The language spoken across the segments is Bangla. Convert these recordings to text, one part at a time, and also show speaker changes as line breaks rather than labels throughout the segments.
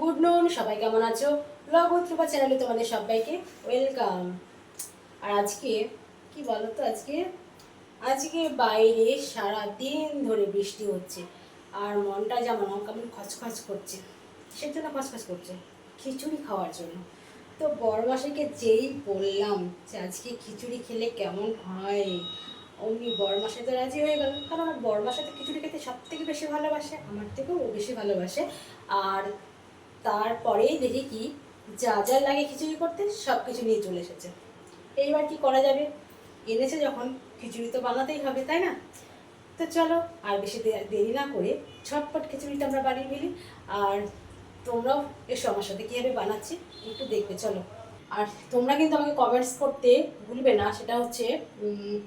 গুড নুন সবাই কেমন আছো? ব্লগ উত্রুপা চ্যানেলে তোমাদের সবাইকে ওয়েলকাম আর আজকে, কি বলো তো আজকে? আজকে বাইরে সারা দিন ধরে বৃষ্টি হচ্ছে, আর মনটা যেমন কেমন খচখচ করছে সে জন্য খচখচ করছে, খিচুড়ি খাওয়ার জন্য। তো বড় মাসিকে যেই বললাম যে আজকে খিচুড়ি খেলে কেমন হয়, অমনি বড় মাসে তো রাজি হয়ে গেল, কারণ আমার বড় মাসে তো খিচুড়ি খেতে সব থেকে বেশি ভালোবাসে, আমার থেকেও বেশি ভালোবাসে। আর তারপরেই দেখি কি, যা যা লাগে খিচুড়ি করতে সব কিছু নিয়ে চলে এসেছে। এইবার কি করা যাবে? এনেছে যখন, খিচুড়ি তো বানাতেই হবে, তাই না? তো চলো, আর বেশি দেরি না করে ছটপট খিচুড়িটা আমরা বানিয়ে ফেলি। আর তোমরাও এসো আমার সাথে, কীভাবে বানাচ্ছি একটু দেখবে, চলো। আর তোমরা কিন্তু আমাকে কমেন্টস করতে ভুলবে না, সেটা হচ্ছে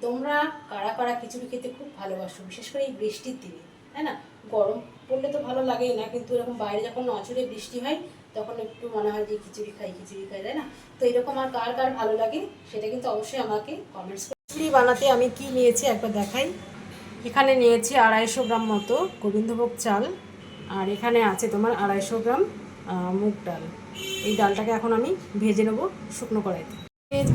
তোমরা কারা কারা খিচুড়ি খেতে খুব ভালোবাসো, বিশেষ করে এই বৃষ্টির দিনে, তাই না? গরম পড়লে তো ভালো লাগেই না, কিন্তু এরকম বাইরে যখন নচরে বৃষ্টি হয়, তখন একটু মনে হয় যে খিচুড়ি খাই খিচুড়ি খাই, তাই না? তো এরকম আর কার কার ভালো লাগে, সেটা কিন্তু অবশ্যই আমাকে কমেন্টস খিচুড়ি বানাতে আমি কি নিয়েছি একবার দেখাই। এখানে নিয়েছি আড়াইশো গ্রাম মতো গোবিন্দভোগ চাল, আর এখানে আছে তোমার আড়াইশো গ্রাম মুগ ডাল। এই ডালটাকে এখন আমি ভেজে নেব শুকনো কড়াইতে।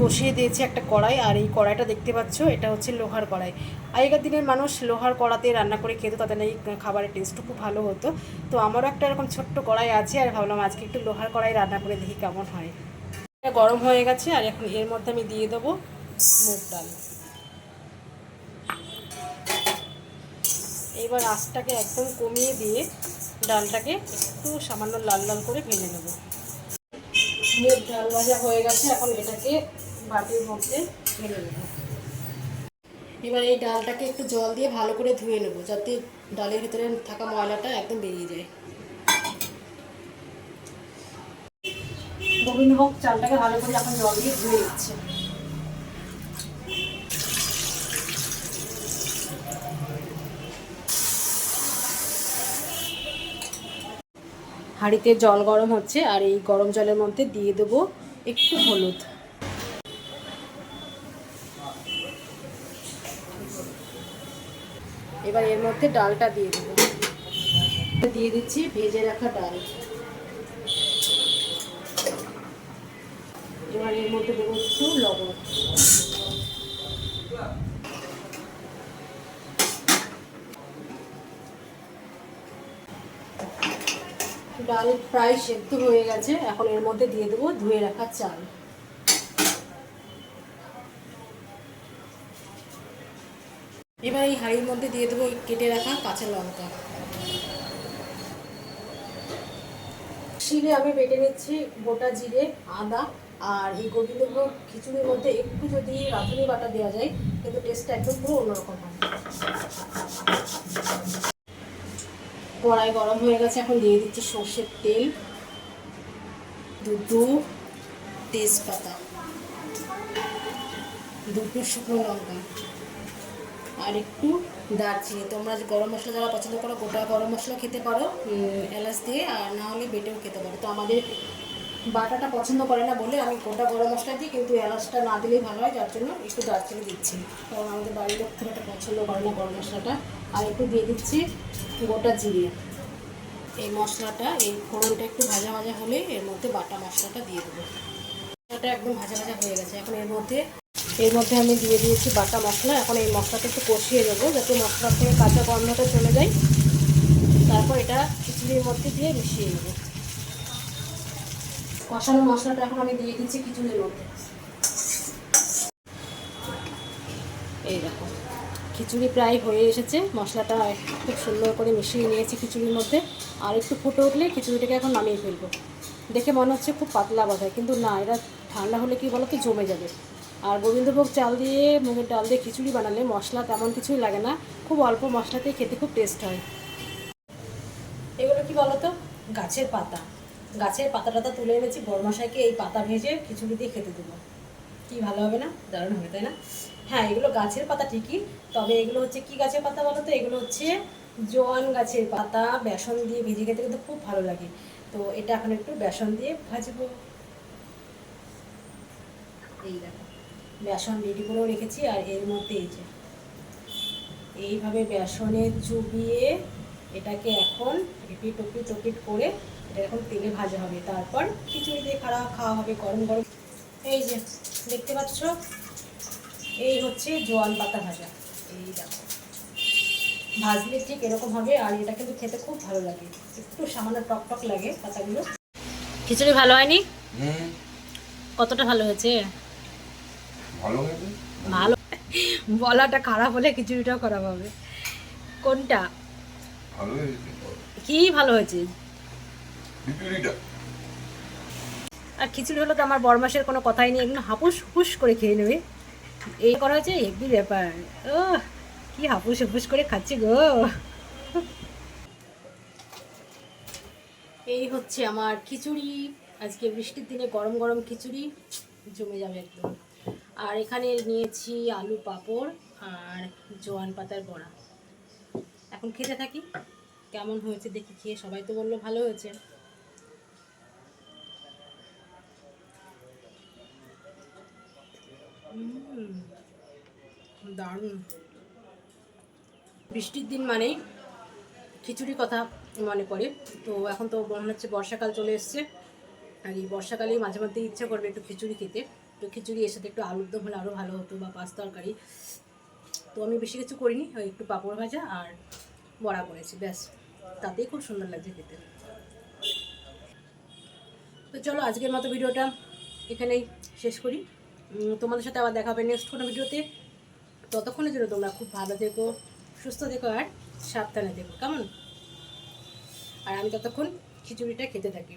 বসিয়ে দিয়েছি একটা কড়াই, আর এই কড়াইটা দেখতে পাচ্ছ, এটা হচ্ছে লোহার কড়াই। আগেকার দিনের মানুষ লোহার কড়াতে রান্না করে খেত তাদের এই খাবারের টেস্টও খুব ভালো হতো। তো আমারও একটা এরকম ছোট্ট কড়াই আছে, আর ভাবলাম আজকে একটু লোহার কড়াই রান্না করে দেখি কেমন হয়। এটা গরম হয়ে গেছে, আর এখন এর মধ্যে আমি দিয়ে দেবো মুগ ডাল। এবার আঁচটাকে একদম কমিয়ে দিয়ে ডালটাকে একটু সামান্য লাল লাল করে ভেজে নেব। মুগ ডাল ভাজা হয়ে গেছে, এখন এটাকে বাটির মধ্যে ঢেলে নেব। এবার এই ডালটাকে একটু জল দিয়ে ভালো করে ধুয়ে নেব, যাতে ডালের ভিতরে থাকা ময়লাটা একদম বেরিয়ে যায়। গোবিন্দভোগ চালটাকে ভালো করে এখন জল দিয়ে ধুয়ে দিচ্ছে হাঁড়িতে জল গরম হচ্ছে, আর এই গরম জলের মধ্যে দিয়ে দেবো একটু হলুদ। এবার এর মধ্যে ডালটা দিয়ে দেবো। দিয়ে দিচ্ছি ভেজে রাখা ডাল। এবার এর মধ্যে দেবো একটু লবণ। ডাল প্রায় সেদ্ধ হয়ে গেছে, এখন এর মধ্যে দিয়ে দেবো ধুয়ে রাখা চাল। এবার এই হাঁড়ির মধ্যে দিয়ে দেবো কেটে রাখা কাঁচা লঙ্কা। শিলে আমি বেটে নিচ্ছি গোটা জিরে, আদা আর এই গোবিন্দভোগ খিচুড়ির মধ্যে একটু যদি রাঁধুনি বাটা দেওয়া যায়, কিন্তু টেস্টটা একদম পুরো অন্যরকম হয়। কড়াই গরম হয়ে গেছে, এখন দিয়ে দিচ্ছি সর্ষের তেল, দুটো তেজপাতা, দুটো শুকনো লঙ্কা আর একটু দারচিনি। তোমরা গরম মশলা যারা পছন্দ করো, গোটা গরম মশলা খেতে পারো এলাচ দিয়ে, আর না হলে বেটেও খেতে পারো। তো আমাদের বাটাটা পছন্দ করে না বলে আমি গোটা গরম মশলা দিই, কিন্তু এলাচটা না দিলেই ভালো হয়, যার জন্য একটু দারচিনি দিচ্ছি। কারণ আমাদের বাড়ির লোক খুব একটা পছন্দ করে না গরম মশলাটা। আর একটু দিয়ে দিচ্ছি গোটা জিরে। এই মশলাটা, এই ফোড়নটা একটু ভাজা ভাজা হলে এর মধ্যে বাটা মশলাটা দিয়ে দেবো। মশলাটা একদম ভাজা ভাজা হয়ে গেছে। এখন এর মধ্যে এর মধ্যে আমি দিয়ে দিয়েছি বাটা মশলা। এখন এই মশলাটা একটু কষিয়ে দেবো যাতে মশলা থেকে কাঁচা গন্ধটা চলে যায়। তারপর এটা খিচুড়ির মধ্যে দিয়ে মিশিয়ে নেব। কষানো মশলাটা এখন আমি দিয়ে দিচ্ছি খিচুড়ির মধ্যে। এই দেখো, খিচুড়ি প্রায় হয়ে এসেছে। মশলাটা খুব সুন্দর করে মিশিয়ে নিয়েছি খিচুড়ির মধ্যে। আর একটু ফুটে উঠলে খিচুড়িটাকে এখন নামিয়ে ফেলব। দেখে মনে হচ্ছে খুব পাতলা বাঁধায় কিন্তু না, এটা ঠান্ডা হলে কি বলো তো জমে যাবে। আর গোবিন্দভোগ চাল দিয়ে, মুগের ডাল দিয়ে খিচুড়ি বানালে মশলা তেমন কিছুই লাগে না। খুব অল্প মশলাতেই খেতে খুব টেস্ট হয়। এগুলো কি বলো তো গাছের পাতা। গাছের পাতা টাতা তুলে এনেছি, বরমাশাইকে এই পাতা ভেজে খিচুড়ি দিয়ে খেতে দেবো। কি ভালো হবে না? দারুণ হবে, তাই না? হ্যাঁ এগুলো গাছের পাতা ঠিকই, তবে এগুলো হচ্ছে কি গাছের পাতা বলো তো? এগুলো হচ্ছে জোয়ান গাছের পাতা, বেসন দিয়ে ভেজে খেতে কিন্তু খুব ভালো লাগে। তো এটা এখন একটু বেসন দিয়ে ভাজবো। এই দেখো, বেসন রেডি করেও রেখেছি, আর এর মধ্যে এই যে, এইভাবে বেসনে চুবিয়ে এটাকে এখন এপিট ওপিট ওপিট করে এখন তেলে ভাজা হবে। তারপর খিচুড়ি দিয়ে খাওয়া খাওয়া হবে গরম গরম। এই যে দেখতে পাচ্ছ? এই হচ্ছে জোয়ান পাতা ভাজা। এই দেখো। ভাজলে ঠিক এরকম হবে আর এটা কিন্তু খেতে খুব ভালো লাগে। একটু সামান্য টক টক লাগে পাতাগুলো। খিচুড়ি ভালো হয়নি? কতটা ভালো হয়েছে?
ভালো
ভালো। বলাটা খারাপ হলে খিচুড়িটাও খারাপ হবে। কোনটা? কি ভালো হয়েছে? আর খিচুড়ি হলো তো আমার বরমাসের কোনো কথাই নেই একদম হাপুস হুস করে খেয়ে নেবে। এই করা হয়েছে হেভি ব্যাপার। ও কি হাপুস হুপুস করে খাচ্ছি গো। এই হচ্ছে আমার খিচুড়ি। আজকে বৃষ্টির দিনে গরম গরম খিচুড়ি জমে যাবে একদম। আর এখানে নিয়েছি আলু পাঁপড় আর জোয়ান পাতার বড়া। এখন খেতে থাকি। কেমন হয়েছে দেখি, খেয়ে সবাই তো বলল ভালো হয়েছে। দারুণ। বৃষ্টির দিন মানেই খিচুড়ির কথা মনে পড়ে। তো এখন তো মনে হচ্ছে বর্ষাকাল চলে এসছে। আর এই বর্ষাকালেই মাঝে মধ্যে ইচ্ছা করবে একটু খিচুড়ি খেতে। তো খিচুড়ি এর সাথে একটু আলুর দম হলে আরও ভালো হতো বা পাঁচ তরকারি। তো আমি বেশি কিছু করিনি, ওই একটু পাঁপড় ভাজা আর বড়া করেছি, ব্যাস। তাতেই খুব সুন্দর লাগছে খেতে। তো চলো আজকের মতো ভিডিওটা এখানেই শেষ করি। তোমাদের সাথে আবার দেখা হবে নেক্সট কোনো ভিডিওতে। ততক্ষণের জন্য তোমরা খুব ভালো থেকো, সুস্থ থেকো আর সাবধানে থেকো। কেমন? আর আমি ততক্ষণ খিচুড়িটা খেতে থাকি।